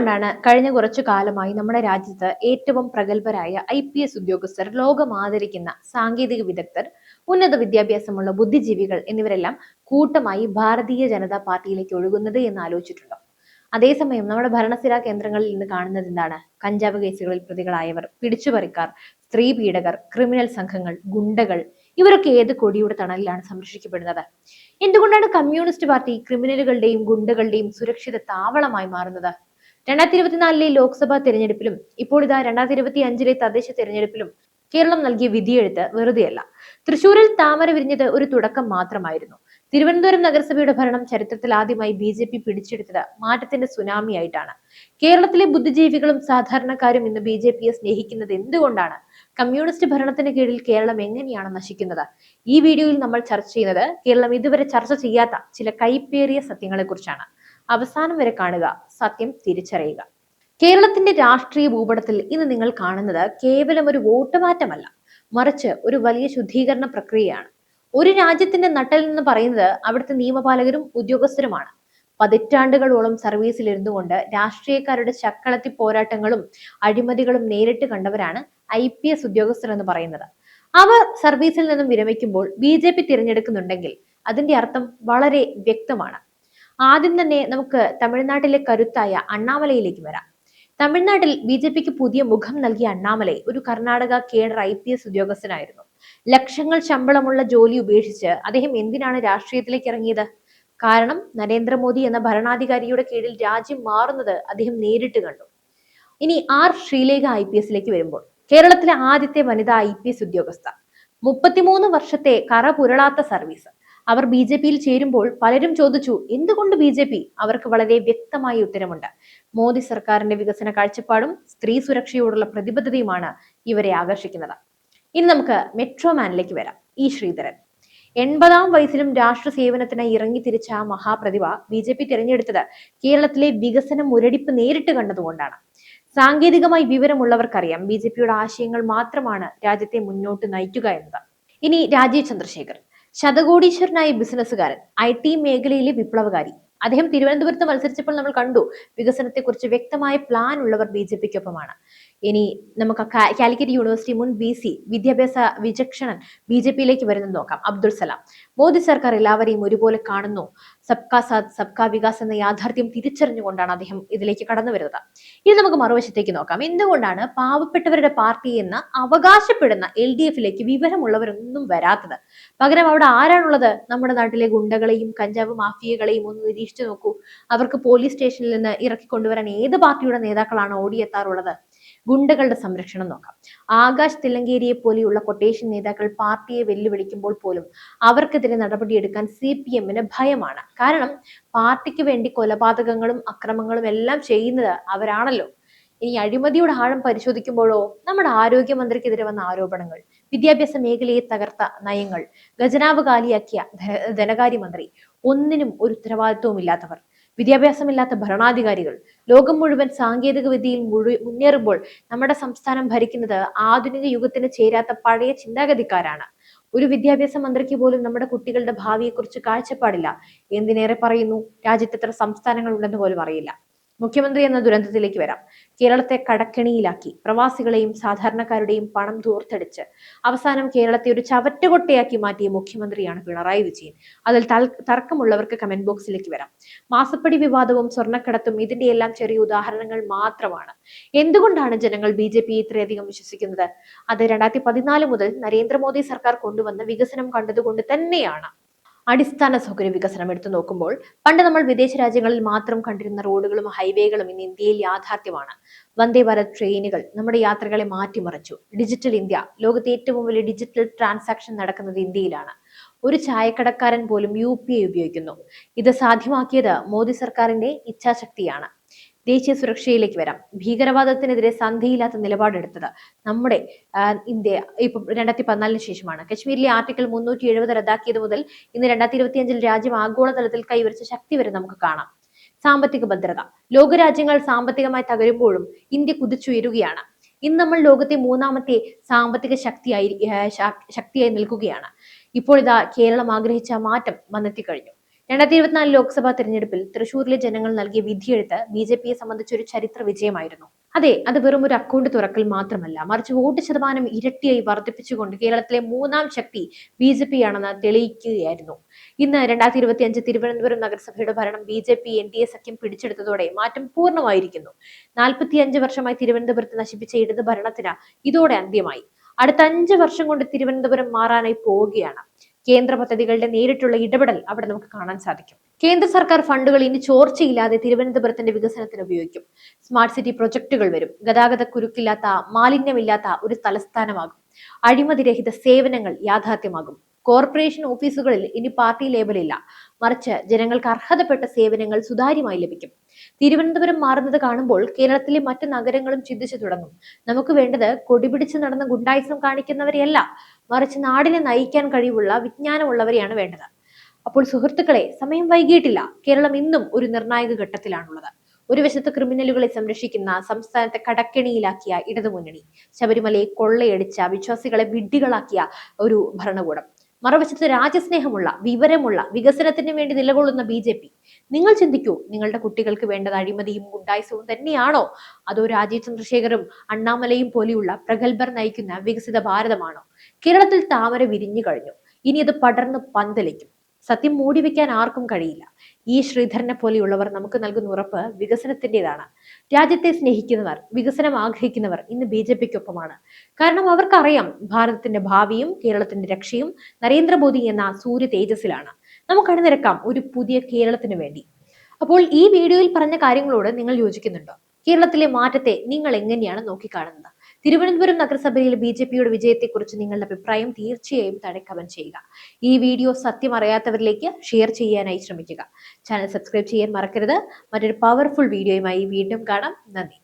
എന്തുകൊണ്ടാണ് കഴിഞ്ഞ കുറച്ചു കാലമായി നമ്മുടെ രാജ്യത്ത് ഏറ്റവും പ്രഗത്ഭരായ ഐ പി എസ് ഉദ്യോഗസ്ഥർ ലോകം ആദരിക്കുന്ന സാങ്കേതിക വിദഗ്ധർ ഉന്നത വിദ്യാഭ്യാസമുള്ള ബുദ്ധിജീവികൾ എന്നിവരെല്ലാം കൂട്ടമായി ഭാരതീയ ജനതാ പാർട്ടിയിലേക്ക് ഒഴുകുന്നത് എന്ന് ആലോചിച്ചിട്ടുണ്ടോ. അതേസമയം നമ്മുടെ ഭരണസ്ഥിരാ കേന്ദ്രങ്ങളിൽ നിന്ന് കാണുന്നത് എന്താണ്? കഞ്ചാവ് കേസുകളിൽ പ്രതികളായവർ പിടിച്ചുപറിക്കാർ സ്ത്രീ പീഡകർ ക്രിമിനൽ സംഘങ്ങൾ ഗുണ്ടകൾ ഇവരൊക്കെ ഏത് കൊടിയുടെ തണലിലാണ് സംരക്ഷിക്കപ്പെടുന്നത്? എന്തുകൊണ്ടാണ് കമ്മ്യൂണിസ്റ്റ് പാർട്ടി ക്രിമിനലുകളുടെയും ഗുണ്ടകളുടെയും സുരക്ഷിത താവളമായി മാറുന്നത്? രണ്ടായിരത്തി ഇരുപത്തിനാലിലെ ലോക്സഭാ തെരഞ്ഞെടുപ്പിലും ഇപ്പോൾ ഇതാ രണ്ടായിരത്തി ഇരുപത്തി അഞ്ചിലെ തദ്ദേശ തെരഞ്ഞെടുപ്പിലും കേരളം നൽകിയ വിധിയെഴുത്ത് വെറുതെയല്ല. തൃശൂരിൽ താമര വിരിഞ്ഞത് ഒരു തുടക്കം മാത്രമായിരുന്നു. തിരുവനന്തപുരം നഗരസഭയുടെ ഭരണം ചരിത്രത്തിൽ ആദ്യമായി ബി ജെ പി പിടിച്ചെടുത്തത് മാറ്റത്തിന്റെ സുനാമി ആയിട്ടാണ് കേരളത്തിലെ ബുദ്ധിജീവികളും സാധാരണക്കാരും ഇന്ന് ബി ജെ പിയെ സ്നേഹിക്കുന്നത് എന്തുകൊണ്ടാണ്? കമ്മ്യൂണിസ്റ്റ് ഭരണത്തിന് കീഴിൽ കേരളം എങ്ങനെയാണ് നശിക്കുന്നത്? ഈ വീഡിയോയിൽ നമ്മൾ ചർച്ച ചെയ്യുന്നത് കേരളം ഇതുവരെ ചർച്ച ചെയ്യാത്ത ചില കൈപ്പേറിയ സത്യങ്ങളെ കുറിച്ചാണ് അവസാനം വരെ കാണുക. സത്യം തിരിച്ചറിയുക. കേരളത്തിന്റെ രാഷ്ട്രീയ ഭൂപടത്തിൽ ഇന്ന് നിങ്ങൾ കാണുന്നത് കേവലം ഒരു വോട്ട് മാറ്റമല്ല മറിച്ച് ഒരു വലിയ ശുദ്ധീകരണ പ്രക്രിയയാണ്. ഒരു രാജ്യത്തിന്റെ നട്ടൽ എന്ന് പറയുന്നത് അവിടുത്തെ നിയമപാലകരും ഉദ്യോഗസ്ഥരുമാണ്. പതിറ്റാണ്ടുകളോളം സർവീസിൽ ഇരുന്നുകൊണ്ട് രാഷ്ട്രീയക്കാരുടെ ചക്കളത്തി പോരാട്ടങ്ങളും അഴിമതികളും നേരിട്ട് കണ്ടവരാണ് ഐ പി എസ് ഉദ്യോഗസ്ഥർ എന്ന് പറയുന്നത്. അവർ സർവീസിൽ നിന്നും വിരമിക്കുമ്പോൾ ബി ജെ പി തിരഞ്ഞെടുക്കുന്നുണ്ടെങ്കിൽ അതിന്റെ അർത്ഥം വളരെ വ്യക്തമാണ്. ആദ്യം തന്നെ നമുക്ക് തമിഴ്നാട്ടിലെ കരുത്തായ അണ്ണാമലയിലേക്ക് വരാം. തമിഴ്നാട്ടിൽ ബി ജെ പിക്ക് പുതിയ മുഖം നൽകിയ അണ്ണാമലൈ ഒരു Karnataka cadre I P S ഉദ്യോഗസ്ഥനായിരുന്നു. ലക്ഷങ്ങൾ ശമ്പളമുള്ള ജോലി ഉപേക്ഷിച്ച് അദ്ദേഹം എന്തിനാണ് രാഷ്ട്രീയത്തിലേക്ക് ഇറങ്ങിയത്? കാരണം നരേന്ദ്രമോദി എന്ന ഭരണാധികാരിയുടെ കീഴിൽ രാജ്യം മാറുന്നത് അദ്ദേഹം നേരിട്ട് കണ്ടു. ഇനി ആർ ശ്രീലേഖ ഐ പി എസിലേക്ക് വരുമ്പോൾ കേരളത്തിലെ ആദ്യത്തെ വനിതാ ഐ പി എസ് ഉദ്യോഗസ്ഥ. മുപ്പത്തിമൂന്ന് വർഷത്തെ കറ പുരളാത്ത സർവീസ്. അവർ ബി ജെ പിയിൽ ചേരുമ്പോൾ പലരും ചോദിച്ചു എന്തുകൊണ്ട് ബി ജെ പി? അവർക്ക് വളരെ വ്യക്തമായ ഉത്തരമുണ്ട്. മോദി സർക്കാരിന്റെ വികസന കാഴ്ചപ്പാടും സ്ത്രീ സുരക്ഷയോടുള്ള പ്രതിബദ്ധതയുമാണ് ഇവരെ ആകർഷിക്കുന്നത്. ഇനി നമുക്ക് മെട്രോമാനിലേക്ക് വരാം. ഈ ശ്രീധരൻ. എൺപതാം വയസ്സിലും രാഷ്ട്ര സേവനത്തിനായി ഇറങ്ങി തിരിച്ച ആ മഹാപ്രതിഭ ബി ജെ പി തിരഞ്ഞെടുത്തത് കേരളത്തിലെ വികസന മുരടിപ്പ് നേരിട്ട് കണ്ടതുകൊണ്ടാണ്. സാങ്കേതികമായി വിവരമുള്ളവർക്കറിയാം ബി ജെ പിയുടെ ആശയങ്ങൾ മാത്രമാണ് രാജ്യത്തെ മുന്നോട്ട് നയിക്കുക എന്നത്. ഇനി രാജീവ് ചന്ദ്രശേഖർ ശതകോടീശ്വരനായ ബിസിനസ്സുകാരൻ ഐ ടി മേഖലയിലെ വിപ്ലവകാരി. അദ്ദേഹം തിരുവനന്തപുരത്ത് മത്സരിച്ചപ്പോൾ നമ്മൾ കണ്ടു വികസനത്തെക്കുറിച്ച് വ്യക്തമായ പ്ലാൻ ഉള്ളവർ ബി ജെ പിക്കൊപ്പമാണ്. ഇനി നമുക്ക് കാലിക്കറ്റ് യൂണിവേഴ്സിറ്റി മുൻ ബി സി വിദ്യാഭ്യാസ വിചക്ഷണൻ ബി ജെ പിയിലേക്ക് വരുന്നത് നോക്കാം. അബ്ദുൾ സലാം. മോദി സർക്കാർ എല്ലാവരെയും ഒരുപോലെ കാണുന്നു. സബ്കാ സാത് സബ്കാ വികാസ് എന്ന യാഥാർത്ഥ്യം തിരിച്ചറിഞ്ഞുകൊണ്ടാണ് അദ്ദേഹം ഇതിലേക്ക് കടന്നു വരുന്നത്. ഇനി നമുക്ക് മറുവശത്തേക്ക് നോക്കാം. എന്തുകൊണ്ടാണ് പാവപ്പെട്ടവരുടെ പാർട്ടി എന്ന് അവകാശപ്പെടുന്ന എൽ ഡി എഫിലേക്ക് വിവരമുള്ളവരൊന്നും വരാത്തത്? പകരം അവിടെ ആരാണുള്ളത്? നമ്മുടെ നാട്ടിലെ ഗുണ്ടകളെയും കഞ്ചാവ് മാഫിയകളെയും ഒന്ന് നിരീക്ഷിച്ചു നോക്കൂ. അവർക്ക് പോലീസ് സ്റ്റേഷനിൽ നിന്ന് ഇറക്കിക്കൊണ്ടുവരാൻ ഏത് പാർട്ടിയുടെ നേതാക്കളാണ് ഓടിയെത്താറുള്ളത്? ഗുണ്ടകളുടെ സംരക്ഷണം നോക്കാം. ആകാശ് തില്ലങ്കേരിയെ പോലെയുള്ള കൊട്ടേഷൻ നേതാക്കൾ പാർട്ടിയെ വെല്ലുവിളിക്കുമ്പോൾ പോലും അവർക്കെതിരെ നടപടിയെടുക്കാൻ സി പി എമ്മിന് ഭയമാണ്. കാരണം പാർട്ടിക്ക് വേണ്ടി കൊലപാതകങ്ങളും അക്രമങ്ങളും എല്ലാം ചെയ്യുന്നത് അവരാണല്ലോ. ഇനി അഴിമതിയുടെ ആഴം പരിശോധിക്കുമ്പോഴോ നമ്മുടെ ആരോഗ്യമന്ത്രിക്കെതിരെ വന്ന ആരോപണങ്ങൾ വിദ്യാഭ്യാസ മേഖലയെ തകർത്ത നയങ്ങൾ ഖജനാവ് കാലിയാക്കിയ ധനകാര്യമന്ത്രി ഒന്നിനും ഒരു ഉത്തരവാദിത്വമില്ലാത്തവർ വിദ്യാഭ്യാസമില്ലാത്ത ഭരണാധികാരികൾ. ലോകം മുഴുവൻ സാങ്കേതിക വിദ്യയിൽ മുഴു മുന്നേറുമ്പോൾ നമ്മുടെ സംസ്ഥാനം ഭരിക്കുന്നത് ആധുനിക യുഗത്തിന് ചേരാത്ത പഴയ ചിന്താഗതിക്കാരാണ്. ഒരു വിദ്യാഭ്യാസ മന്ത്രിക്ക് പോലും നമ്മുടെ കുട്ടികളുടെ ഭാവിയെക്കുറിച്ച് കാഴ്ചപ്പാടില്ല. എന്തിനേറെ പറയുന്നു? രാജ്യത്ത് എത്ര സംസ്ഥാനങ്ങൾ ഉണ്ടെന്ന് പോലും അറിയില്ല. മുഖ്യമന്ത്രി എന്ന ദുരന്തത്തിലേക്ക് വരാം. കേരളത്തെ കടക്കെണിയിലാക്കി. പ്രവാസികളെയും സാധാരണക്കാരുടെയും പണം ധൂർത്തടിച്ച് അവസാനം കേരളത്തെ ഒരു ചവറ്റുകൊട്ടയാക്കി മാറ്റിയ മുഖ്യമന്ത്രിയാണ് പിണറായി വിജയൻ. അതിൽ തൽ- തർക്കമുള്ളവർക്ക് കമന്റ് ബോക്സിലേക്ക് വരാം. മാസപ്പടി വിവാദവും സ്വർണക്കടത്തും ഇതിന്റെ എല്ലാം ചെറിയ ഉദാഹരണങ്ങൾ മാത്രമാണ്. എന്തുകൊണ്ടാണ് ജനങ്ങൾ ബി ജെ പി ഇത്രയധികം വിശ്വസിക്കുന്നത്? അത് രണ്ടായിരത്തി പതിനാല് മുതൽ നരേന്ദ്രമോദി സർക്കാർ കൊണ്ടുവന്ന വികസനം കണ്ടതുകൊണ്ട് തന്നെയാണ്. അടിസ്ഥാന സൗകര്യ വികസനം എടുത്തു നോക്കുമ്പോൾ പണ്ട് നമ്മൾ വിദേശ രാജ്യങ്ങളിൽ മാത്രം കണ്ടിരുന്ന റോഡുകളും ഹൈവേകളും ഇന്ന് ഇന്ത്യയിൽ യാഥാർത്ഥ്യമാണ്. വന്ദേ ഭാരത് ട്രെയിനുകൾ നമ്മുടെ യാത്രകളെ മാറ്റിമറിച്ചു. ഡിജിറ്റൽ ഇന്ത്യ ലോകത്തെ ഏറ്റവും വലിയ ഡിജിറ്റൽ ട്രാൻസാക്ഷൻ നടക്കുന്നത് ഇന്ത്യയിലാണ്. ഒരു ചായക്കടക്കാരൻ പോലും യു ഉപയോഗിക്കുന്നു. ഇത് സാധ്യമാക്കിയത് മോദി സർക്കാരിന്റെ ഇച്ഛാശക്തിയാണ്. ദേശീയ സുരക്ഷയിലേക്ക് വരാം. ഭീകരവാദത്തിനെതിരെ സന്ധിയില്ലാത്ത നിലപാടെടുത്തത് നമ്മുടെ ഇന്ത്യ ഇപ്പം രണ്ടായിരത്തി പതിനാലിന് ശേഷമാണ്. കശ്മീരിലെ ആർട്ടിക്കിൾ മുന്നൂറ്റി എഴുപത് റദ്ദാക്കിയത് മുതൽ ഇന്ന് രണ്ടായിരത്തി ഇരുപത്തിയഞ്ചിൽ രാജ്യം ആഗോളതലത്തിൽ കൈവരിച്ച ശക്തി വരെ നമുക്ക് കാണാം. സാമ്പത്തിക ഭദ്രത. ലോകരാജ്യങ്ങൾ സാമ്പത്തികമായി തകരുമ്പോഴും ഇന്ത്യ കുതിച്ചുയരുകയാണ്. ഇന്ന് നമ്മൾ ലോകത്തെ മൂന്നാമത്തെ സാമ്പത്തിക ശക്തിയായി ശക്തിയായി നിൽക്കുകയാണ്. ഇപ്പോൾ ഇതാ കേരളം ആഗ്രഹിച്ച മാറ്റം വന്നെത്തിക്കഴിഞ്ഞു. രണ്ടായിരത്തി ഇരുപത്തിനാല് ലോക്സഭാ തെരഞ്ഞെടുപ്പിൽ തൃശൂരിലെ ജനങ്ങൾ നൽകിയ വിധിയെഴുത്ത് ബി ജെ പിയെ സംബന്ധിച്ചൊരു ചരിത്ര വിജയമായിരുന്നു. അതെ അത് വെറും ഒരു അക്കൗണ്ട് തുറക്കൽ മാത്രമല്ല മറിച്ച് വോട്ട് ശതമാനം ഇരട്ടിയായി വർദ്ധിപ്പിച്ചുകൊണ്ട് കേരളത്തിലെ മൂന്നാം ശക്തി ബി ജെ പി ആണെന്ന് തെളിയിക്കുകയായിരുന്നു. ഇന്ന് രണ്ടായിരത്തി ഇരുപത്തി അഞ്ച് തിരുവനന്തപുരം നഗരസഭയുടെ ഭരണം B J P N D A സഖ്യം പിടിച്ചെടുത്തതോടെ മാറ്റം പൂർണമായിരിക്കുന്നു. നാൽപ്പത്തിയഞ്ച് വർഷമായി തിരുവനന്തപുരത്ത് നശിപ്പിച്ച ഇടത് ഭരണത്തിന് ഇതോടെ അന്ത്യമായി. അടുത്ത അഞ്ച് വർഷം കൊണ്ട് തിരുവനന്തപുരം മാറാനായി പോവുകയാണ്. കേന്ദ്ര പദ്ധതികളുടെ നേരിട്ടുള്ള ഇടപെടൽ അവിടെ നമുക്ക് കാണാൻ സാധിക്കും. കേന്ദ്ര സർക്കാർ ഫണ്ടുകൾ ഇനി ചോർച്ചയില്ലാതെ തിരുവനന്തപുരത്തിന്റെ വികസനത്തിന് ഉപയോഗിക്കും. സ്മാർട്ട് സിറ്റി പ്രൊജക്ടുകൾ വരും. ഗതാഗത കുരുക്കില്ലാത്ത മാലിന്യമില്ലാത്ത ഒരു തലസ്ഥാനമാകും. അഴിമതിരഹിത സേവനങ്ങൾ യാഥാർത്ഥ്യമാകും. കോർപ്പറേഷൻ ഓഫീസുകളിൽ ഇനി പാർട്ടി ലേബലില്ല മറിച്ച് ജനങ്ങൾക്ക് അർഹതപ്പെട്ട സേവനങ്ങൾ സുതാര്യമായി ലഭിക്കും. തിരുവനന്തപുരം മാറുന്നത് കാണുമ്പോൾ കേരളത്തിലെ മറ്റു നഗരങ്ങളും ചിന്തിച്ചു തുടങ്ങും. നമുക്ക് വേണ്ടത് കൊടിപിടിച്ച് നടന്ന ഗുണ്ടായിസം കാണിക്കുന്നവരെയല്ല മറിച്ച് നാടിനെ നയിക്കാൻ കഴിവുള്ള വിജ്ഞാനമുള്ളവരെയാണ് വേണ്ടത്. അപ്പോൾ സുഹൃത്തുക്കളെ സമയം വൈകിയിട്ടില്ല. കേരളം ഇന്നും ഒരു നിർണായക ഘട്ടത്തിലാണുള്ളത്. ഒരു വശത്ത് ക്രിമിനലുകളെ സംരക്ഷിക്കുന്ന സംസ്ഥാനത്തെ കടക്കെണിയിലാക്കിയ ഇടതുമുന്നണി ശബരിമലയെ കൊള്ളയടിച്ച വിശ്വാസികളെ വിഡ്ഢികളാക്കിയ ഒരു ഭരണകൂടം. മറുവശത്ത് രാജ്യസ്നേഹമുള്ള വിവരമുള്ള വികസനത്തിന് വേണ്ടി നിലകൊള്ളുന്ന ബി ജെ പി. നിങ്ങൾ ചിന്തിക്കൂ നിങ്ങളുടെ കുട്ടികൾക്ക് വേണ്ടത് അഴിമതിയും ഗുണ്ടായുസവും തന്നെയാണോ? അതോ രാജീവ് ചന്ദ്രശേഖറും അണ്ണാമലയും പോലെയുള്ള പ്രഗത്ഭർ നയിക്കുന്ന വികസിത ഭാരതമാണോ? കേരളത്തിൽ താമര വിരിഞ്ഞു കഴിഞ്ഞു. ഇനി അത് പടർന്ന് പന്തലിക്കും. സത്യം മൂടി വെക്കാൻ ആർക്കും കഴിയില്ല. ഈ ശ്രീധരനെ പോലെയുള്ളവർ നമുക്ക് നൽകുന്ന ഉറപ്പ് വികസനത്തിന്റെതാണ്. രാജ്യത്തെ സ്നേഹിക്കുന്നവർ വികസനം ആഗ്രഹിക്കുന്നവർ ഇന്ന് ബി ജെ പിക്കൊപ്പമാണ്. കാരണം അവർക്കറിയാം ഭാരതത്തിന്റെ ഭാവിയും കേരളത്തിന്റെ രക്ഷയും നരേന്ദ്രമോദി എന്ന സൂര്യ തേജസ്സിലാണ്. നമുക്ക് അണിനിരക്കാം ഒരു പുതിയ കേരളത്തിന് വേണ്ടി. അപ്പോൾ ഈ വീഡിയോയിൽ പറഞ്ഞ കാര്യങ്ങളോട് നിങ്ങൾ യോജിക്കുന്നുണ്ടോ? കേരളത്തിലെ മാറ്റത്തെ നിങ്ങൾ എങ്ങനെയാണ് നോക്കിക്കാണുന്നത്? തിരുവനന്തപുരം നഗരസഭയിൽ ബി ജെ പിയുടെ വിജയത്തെക്കുറിച്ച് നിങ്ങളുടെ അഭിപ്രായം തീർച്ചയായും താഴെ കമന്റ് ചെയ്യുക. ഈ വീഡിയോ സത്യം അറിയാത്തവരിലേക്ക് ഷെയർ ചെയ്യാനായി ശ്രമിക്കുക. ചാനൽ സബ്സ്ക്രൈബ് ചെയ്യാൻ മറക്കരുത്. മറ്റൊരു പവർഫുൾ വീഡിയോയുമായി വീണ്ടും കാണാം. നന്ദി.